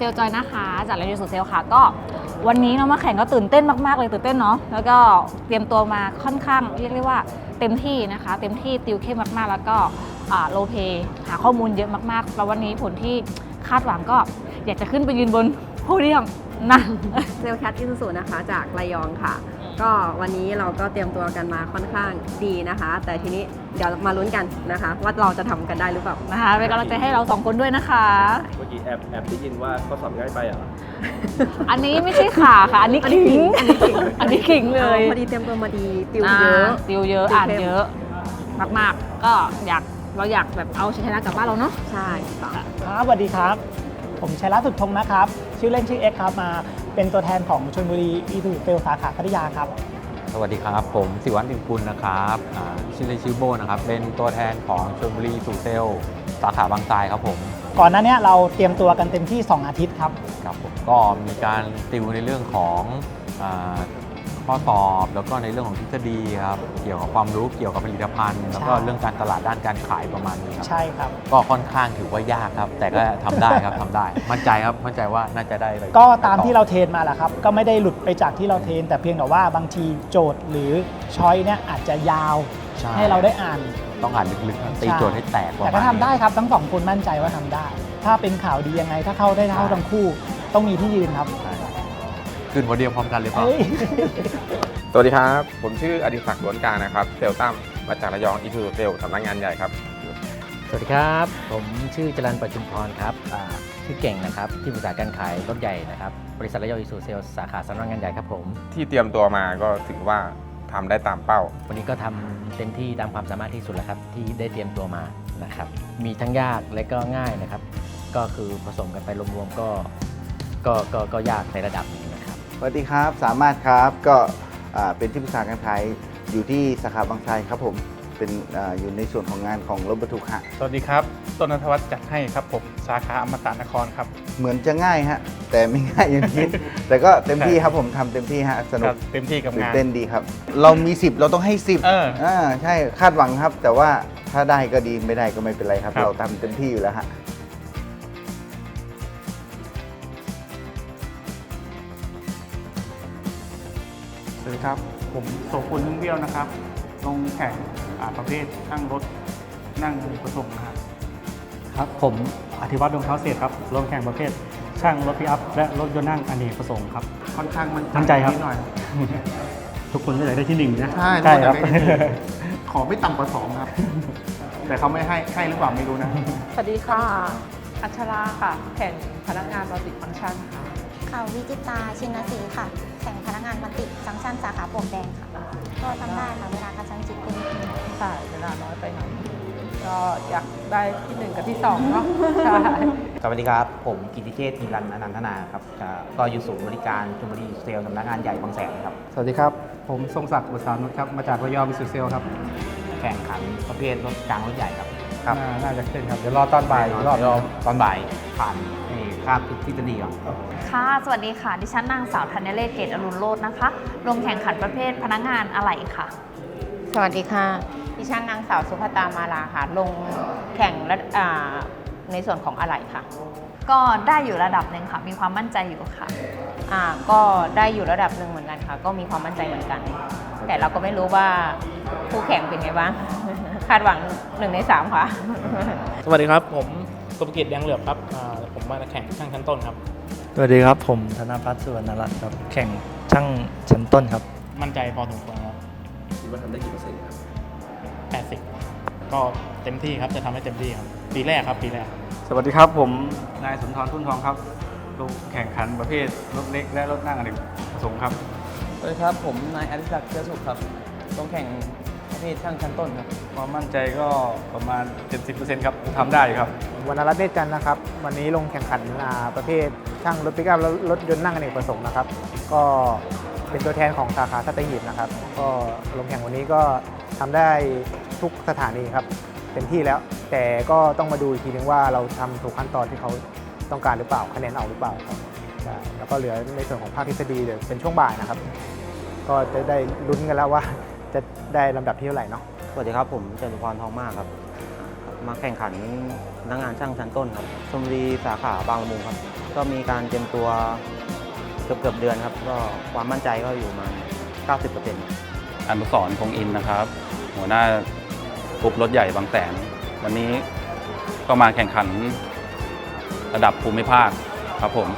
เซลจอยนะคะ จากเรดิสูเซลค่ะ ก็วันนี้เนาะมาแข่งก็ตื่นเต้นมาก ๆ เลยตื่นเต้นเนาะแล้วก็เตรียมตัวมาค่อนข้างเรียกได้ว่าเต็มที่นะคะ เต็มที่ติวเข้มมากๆ แล้วก็โลเพหาข้อมูลเยอะมากๆแล้ววันนี้ผลที่คาดหวังก็อยากจะขึ้นไปยืนบนโพเดียมนะเซลแคทอิซูซูนะคะ จากระยองค่ะ ก็วันนี้เราก็เตรียมตัวกันมาค่อนข้างดีนะคะ แต่ทีนี้เดี๋ยวมาลุ้นกันนะคะ ว่าเราจะทำกันได้หรือเปล่า นะคะเป็นกำลังใจให้เราสองคนด้วยนะคะ เมื่อกี้แอบแอบได้ยินว่าข้อสอบง่ายไปเหรออันนี้ไม่ใช่ขาค่ะ อันนี้อันนี้ขิงขิงอันนี้ขิง อันนี้ขิงเลยพอดีเตรียมตัวมาดีติวเยอะาติวเยอะ ติวอ่านเข้มเยอะ มากๆ ก็อยากเราอยากแบบเอาชัยชนะกลับบ้านเราเนาะ ใช่ค่ะ ครับสวัสดีครับ ผมชัยรัตน์สุดทงนะครับ ชื่อเล่นชื่อเอ็กซ์ครับ มา เป็นตัวแทนของชลบุรีอีทูเฟลสาขาพัทยาครับ สวัสดีครับ ผมสิวัตรดิมคุณนะครับอ่าชื่อเล่นชื่อโบนะครับ เป็นตัวแทนของชลบุรีสูเซลสาขาบางทรายครับผมก่อนหน้าเนี้ยเราเตรียมตัวกันเต็มที่ 2 อาทิตย์ครับ ครับผมก็มีการติวในเรื่องของอา ข้อสอบ แล้วก็ในเรื่องของทฤษฎีครับเกี่ยวกับความรู้เกี่ยวกับผลิตภัณฑ์ แล้วก็ใช่เรื่องการตลาดด้านการขายประมาณนี้ครับใช่ครับ ก็ค่อนข้างถือว่ายากครับ แต่ก็ทำได้ครับ ทำได้ มั่นใจครับมั่นใจว่าน่าจะได้ไปก็ตามที่เราเทรนมาแหละครับ ก็ไม่ได้หลุดไปจากที่เราเทรนแต่เพียงแต่ว่าบางทีโจทย์หรือช้อยเนี่ยอาจจะยาวใช่ ให้เราได้อ่าน ต้องอ่านลึกๆครับตีใช่โจทย์ให้แตกประแต่มาณก็ทำนี้ได้ครับทั้งสองคนมั่นใจว่าทำได้ ถ้าเป็นข่าวดียังไงถ้าเข้าได้เท่าทั้งคู่ ต้องมีที่ยืนครับ ใช่ ขึ้นหัวเดียวพร้อมกันเลยเปล่าเฮ้ยสวัสดีครับ ผมชื่ออดิศักดิ์ล้วนกลางนะครับ เซลลตั้มมาจากระยองอีทูเซลสำนักงานใหญ่ครับ สวัสดีครับ ผมชื่อจรันประชุมพรครับอ่าชื่อเก่งนะครับ ที่ปรึกษาการขายรถใหญ่นะครับ บริษัทระยองอิสูเซลสาขาสำนักงานใหญ่ครับผม ที่เตรียมตัวมาก็ถือว่าทำได้ตามเป้า วันนี้ก็ทำเต็มที่ตามความสามารถที่สุดแล้วครับ ที่ได้เตรียมตัวมานะครับ มีทั้งยากและก็ง่ายนะครับ ก็คือผสมกันไปรวมๆก็ก็ก็ก็ยากในระดับหนึงนะครับ สวัสดีครับ สามารถครับก็อ่าเป็นที่ปรึกษาการขายอยู่ที่สาขาบางไทรครับผมเป็นอาอยู่ในส่วนของงานของรถบรรทุกฮะสวัสดีครับต้นนทวัฒน์จัดให้ครับผมสาขาอมตะนครครับ เหมือนจะง่ายฮะแต่ไม่ง่ายอย่างที่แต่ก็เต็มที่ครับผมทำเต็มที่ฮะสนุคกรับเต็มที่กับตื่นงานเต้นดีครับ เรามี 10 เราต้องให้ 10เอออ่าใช่คาดหวังครับ แต่ว่าถ้าได้ก็ดีไม่ได้ก็ไม่เป็นไรครับครับเราทำเต็มที่อยู่แล้วฮะ ครับ ผมโสคุณนุ่งเบี้ยวนะครับ ลงแข่งอ่าประเภทนั่งรถนั่งผสมนะครับ ครับ ผมอธิวัตรดวงเท้าเศษครับ ลงแข่งประเภทช่างรถปิกอัพและรถยนต์นั่งอเนกประสงค์ครับ ค่อนข้างมันมั่นใจครับ นิดหน่อย ทุกคนก็อยากได้ที่หนึ่งนะใช่ใช่ครับ ทุกคนอยากได้ที่หนึ่ง ขอไม่ต่ำกว่าสองครับ แต่เขาไม่ให้ให้หรือเปล่าไม่รู้นะ สวัสดีค่ะ อัชราค่ะ แข่งพนักงานมัลติฟังก์ชันค่ะ ค่ะวิจิตราชินศรีค่ะ แข่งพนักงานมัลติฟังก์ชันสาขาปลวกแดงค่ะ ก็ทำได้ค่ะเวลากระชั้นชิดเป็นใช่เวลาน้อยไปหน่อยก็อยากได้ที่หนึ่งกับที่สองเนาะใช่สวัสดีครับ ผมกิติเชษฐ์ธีรันอนันทนาครับอ่าก็อยู่ศูนย์บริการชลบุรีเซลล์สำนักงานใหญ่บางแสนครับ สวัสดีครับ ผมทรงศักดิ์บุษานุชครับ มาจากระยองมิสุเซลครับ แข่งขันประเภทรถกลางรถใหญ่ครับ ครับ น่าน่าจะขึ้นครับ เดี๋ยวรอตอนบ่ายอีกรอบเดี๋ยวตอนบ่ายผ่าน ไอ้คาบทฤษฎีก่อนค่ะ สวัสดีค่ะ ดิฉันนางสาวธัญเลศเกตอรุณโรจน์นะคะ ลงแข่งขันประเภทพนักงานอะไหล่ค่ะ สวัสดีค่ะ ดิฉันนางสาวสุภตามาลาค่ะ ลงแข่งระอ่าในส่วนของอะไหล่ค่ะ ก็ได้อยู่ระดับหนึ่งค่ะ มีความมั่นใจอยู่ค่ะอ่าก็ได้อยู่ระดับหนึ่งเหมือนกันค่ะ ก็มีความมั่นใจเหมือนกัน แต่เราก็ไม่รู้ว่าคู่แข่งเป็นไงบ้างคาดหวังหนึ่งในสามค่ะ สวัสดีครับ ผมสุภกิจแดงเหลือบครับ อ่าผมมาแข่งช่างชั้นต้นครับ สวัสดีครับผมธนพัฒน์สุวรรณรัตน์ครับแข่งช่างชั้นต้นครับ มั่นใจพอสมควรครับคิดว่าทำได้กี่เปอร์เซ็นต์ครับ80 ก็เต็มที่ครับจะทำให้เต็มที่ครับ ปีแรกครับปีแรก สวัสดีครับผมนายสุนทรทุ่นทองครับลงแข่งขันประเภทรถเล็กและรถนั่งอเนกประสงค์ครับ สวัสดีครับ ผมนายอดิศักดิ์เชื้อสุขครับต้องแข่ง ประเภทช่างชั้นต้นครับ ความมั่นใจก็ประมาณ 70%ครับทำได้ครับวรรณรัตน์เนตรจันทร์นะครับ วันนี้ลงแข่งขันอ่าประเภทช่างรถปิกอัพและรถยนต์นั่งอเนกประสงค์นะครับ ก็เป็นตัวแทนของสาขาสัตหีบนะครับ ก็ลงแข่งวันนี้ก็ทำได้ทุกสถานีครับเต็มที่แล้ว แต่ก็ต้องมาดูอีกทีนึงว่าเราทำถูกขั้นตอนที่เขาต้องการหรือเปล่าคะแนนออกหรือเปล่าครับใช่แล้วก็เหลือในส่วนของภาคทฤษฎีเดี๋ยวเป็นช่วงบ่ายนะครับ ก็จะได้ลุ้นกันแล้วว่า จะได้ลำดับที่เท่าไหร่เนาะสวัสดีครับผมจตุพรทองมากครับ มาแข่งขันพนักงานช่างชั้นต้นครับชลบุรีสาขาบางละมุงครับ ก็มีการเตรียมตัวเกือบเกือบๆเดือนครับ ก็ความมั่นใจก็อยู่มา 90%อนุสรณ์พงศ์อินทร์นะครับ หัวหน้ากรุ๊ปรถใหญ่บางแสน วันนี้ก็มาแข่งขันระดับภูมิภาคครับผม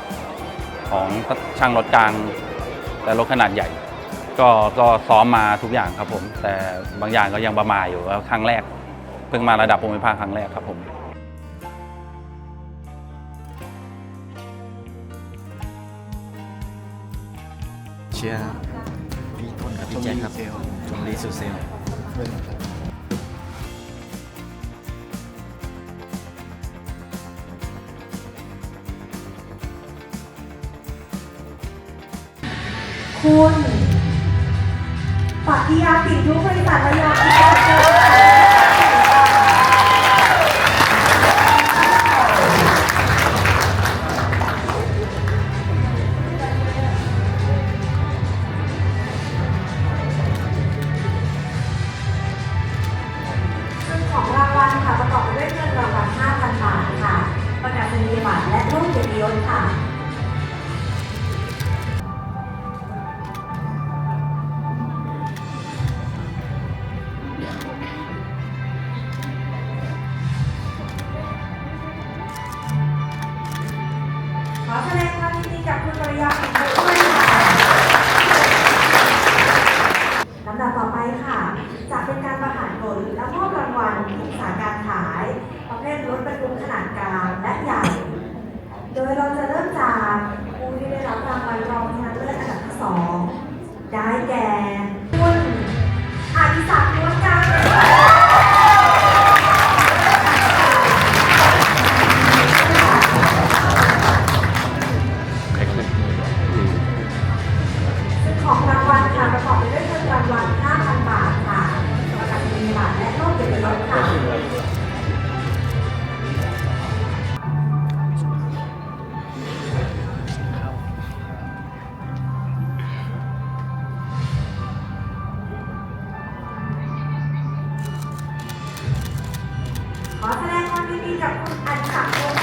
ของช่างรถกลางและรถขนาดใหญ่ ก็ก็ซ้อมมาทุกอย่างครับผม แต่บางอย่างก็ยังประมาอยู่ว่าครั้งแรก เพิ่งมาระดับภูมิภาคครั้งแรกครับผมเชียร์พี่ต้นกับพี่แจ็คครับชมรีสูเซลคุณ ปฏิยาปิดทุกบริษัทระยอง ขอแสดงความยินดีกับคุณอัญชักดิ์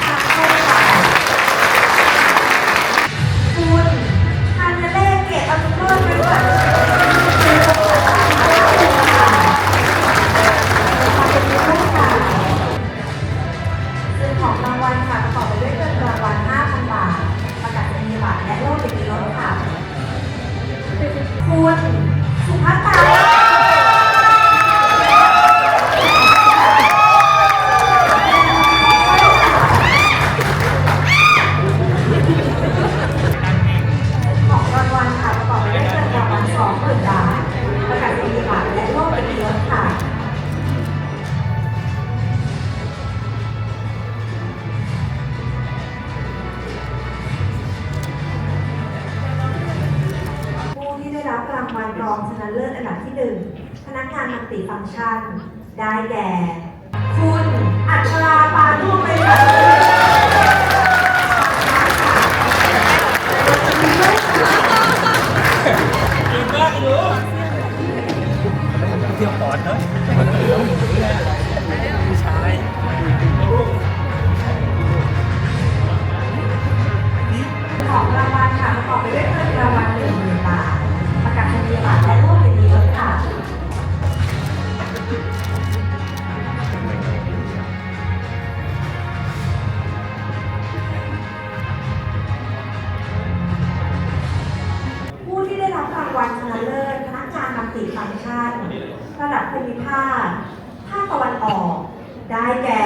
อนเนอะผู้ชายของรางวัลค่ะประกอบไปด้วยเงินรางวัลหนึ่งหมื่นบาท ประกาศนียบัตรและโล่เกียรติยศค่ะผู้ที่ได้รับรางวัลชนะเลิศพนักงานมัลติฟังก์ชัน ระดับภูมิภาค ภาคตะวันออก ได้แก่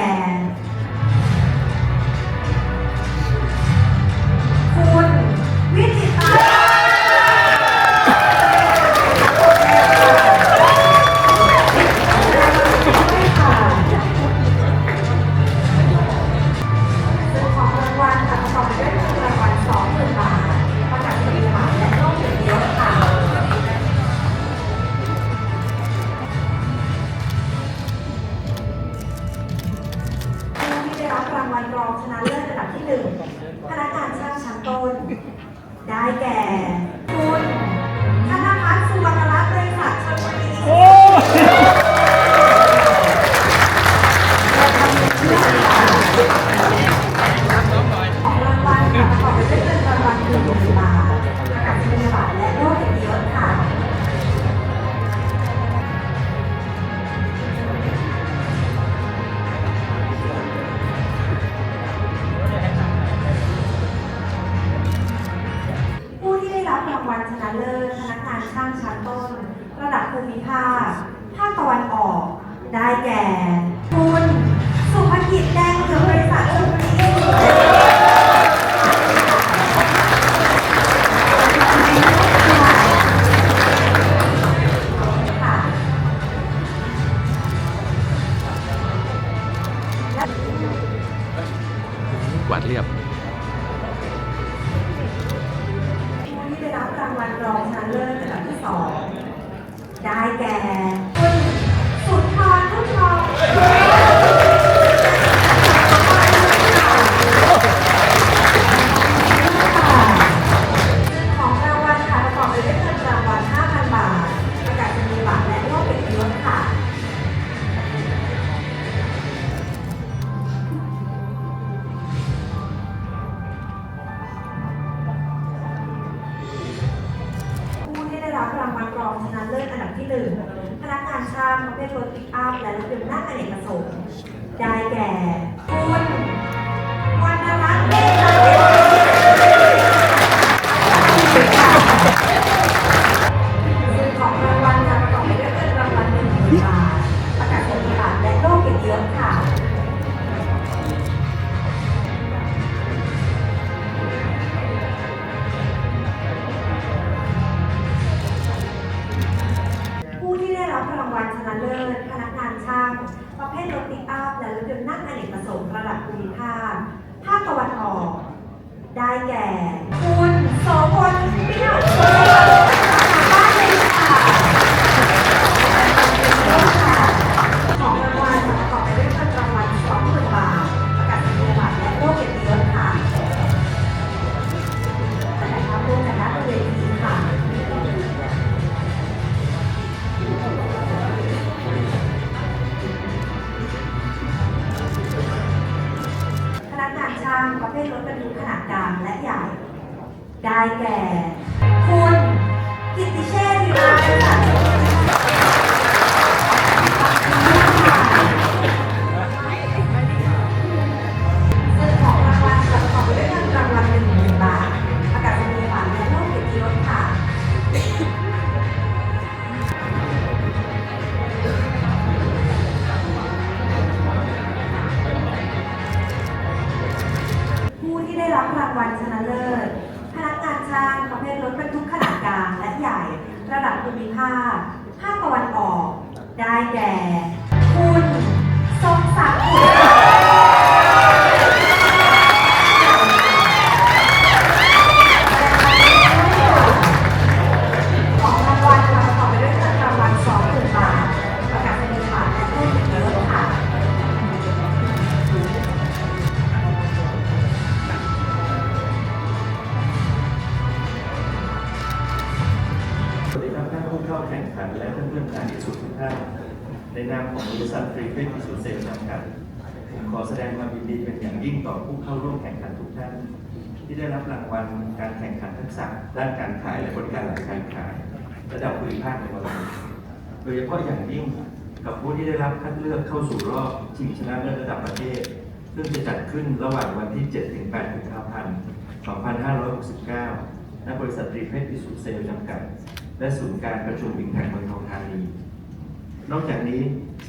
ได้แก่ 12 แก่ รับรางวัลรองชนะเลิศอันดับที่หนึ่งพนักงานช่างประเภทรถปิกอัพและรถยนต์นั่งอเนกประสงค์ได้แก่คุณ ที่ได้รับรางวัลชนะเลิศพนักงานช่าง ประเภทรถปิกอัพและรถยนต์นั่งอเนกประสงค์ระดับภูมิภาคภาคตะวันออก ได้แก่ คุณโสพลวิโรจานช่างประเภทรถบรรทุกขนาดกลางและใหญ่ ได้แก่ คุณกิติเชษฐ์วิมา เข้าแข่งขันและเพื่อนๆการอิสุดทุกท่านในนามของบริษัทฟรีเฟสอิสุเซลจำกัดผมขอแสดงความยินดีเป็นอย่างยิ่งต่อผู้เข้าร่วมแข่งขันทุกท่าน ที่ได้รับรางวัลการแข่งขันทักษะด้านการขายและบริการหลังการขาย ระดับภูมิภาคในวันนี้โดยเฉพาะอย่างยิ่งกับผู้ที่ได้รับคัดเลือกเข้าสู่รอบชิงชนะเลิศระดับประเทศ ซึ่งจะจัดขึ้นระหว่างวันที่7-8กุมภาพันธ์ 2569 ณ บริษัทรีเพชรอิสุเซลจำกัด และศูนย์การประชุมอิงแพคเมืองทองธานี นอกจากนี้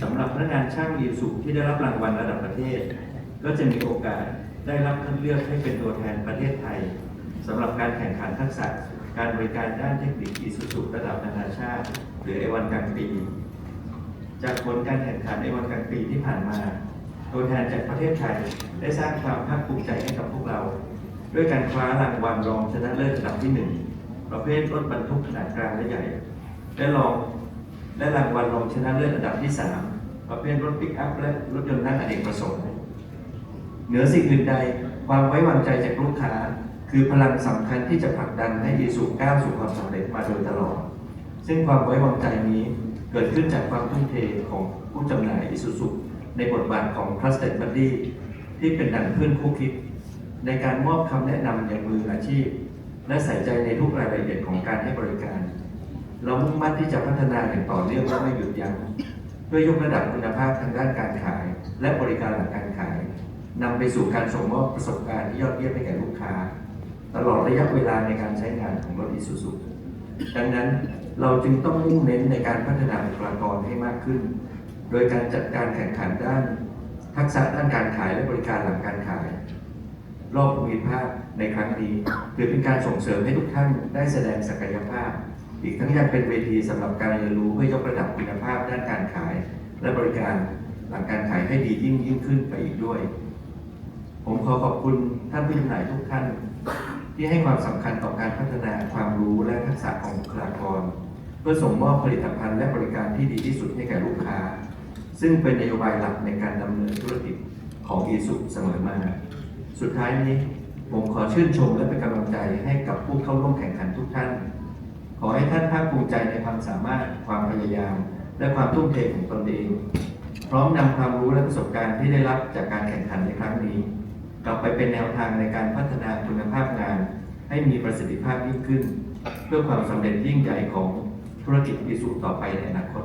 สำหรับพนักงานช่างยีสุที่ได้รับรางวัลระดับประเทศ ก็จะมีโอกาสได้รับคัดเลือกให้เป็นตัวแทนประเทศไทยสำหรับการแข่งขันทักษะการบริการด้านเทคนิคอีสุสุระดับนานาชาติ หรือเอวันกลางปี จากผลการแข่งขันในวันกลางปีที่ผ่านมา ตัวแทนจากประเทศไทยได้สร้างความภาคภูมิใจให้กับพวกเรา ด้วยการคว้ารางวัลรองชนะเลิศอันดับที่หนึ่ง ประเภทรถบรรทุกขนาดกลางและใหญ่และรองและรางวัลรองชนะเลิศอันดับที่สามประเภทรถปิกอัพและรถยนต์นั่งอเนกประสงค์เหนือสิ่งอื่นใดความไว้วางใจจากลูกค้า คือพลังสำคัญที่จะผลักดันให้ยีสุก้าวสู่ความสำเร็จมาโดยตลอด ซึ่งความไว้วางใจนี้เกิดขึ้นจากความทุ่มเทของผู้จำหน่ายอิสุสุในบทบาทของ Trusted Buddy ที่เป็นดั่งเพื่อนคู่คิด ในการมอบคำแนะนำอย่างมืออาชีพ และใส่ใจในทุกรายละเอียดของการให้บริการ เรามุ่งมั่นที่จะพัฒนาอย่างต่อเนื่องและไม่หยุดยั้งเพื่อยกระดับคุณภาพทางด้านการขาย และบริการหลังการขายนำไปสู่การส่งมอบประสบการณ์ที่ยอดเยี่ยมให้แก่ลูกค้า ตลอดระยะเวลาในการใช้งานของรถอิสุสุดังนั้นเราจึงต้องมุ่งเน้นในการพัฒนาบุคลากรให้มากขึ้น โดยการจัดการแข่งขันด้าน ทักษะด้านการขายและบริการหลังการขาย รอบภูมิภาค ในครั้งนี้ถือเป็นการส่งเสริมให้ทุกท่านได้แสดงศักยภาพ อีกทั้งยังเป็นเวทีสำหรับการเรียนรู้เพื่อยกระดับคุณภาพด้านการขาย และบริการหลังการขายให้ดียิ่งยิ่งขึ้นไปอีกด้วย ผมขอขอบคุณท่านผู้จำหน่ายทุกท่าน ที่ให้ความสำคัญต่อการพัฒนาความรู้และทักษะของบุคลากร เพื่อส่งมอบผลิตภัณฑ์และบริการที่ดีที่สุดให้แก่ลูกค้า ซึ่งเป็นนโยบายหลักในการดำเนินธุรกิจของอีสุเสมอมา สุดท้ายนี้ ผมขอชื่นชมและเป็นกำลังใจให้กับผู้เข้าร่วมแข่งขันทุกท่าน ขอให้ท่านภาคภูมิใจในความสามารถ ความพยายาม และความทุ่มเทของตนเอง พร้อมนำความรู้และประสบการณ์ที่ได้รับจากการแข่งขันในครั้งนี้ กลับไปเป็นแนวทางในการพัฒนาคุณภาพงาน ให้มีประสิทธิภาพยิ่งขึ้น เพื่อความสำเร็จยิ่งใหญ่ของธุรกิจอีสุต่อไปในอนาคต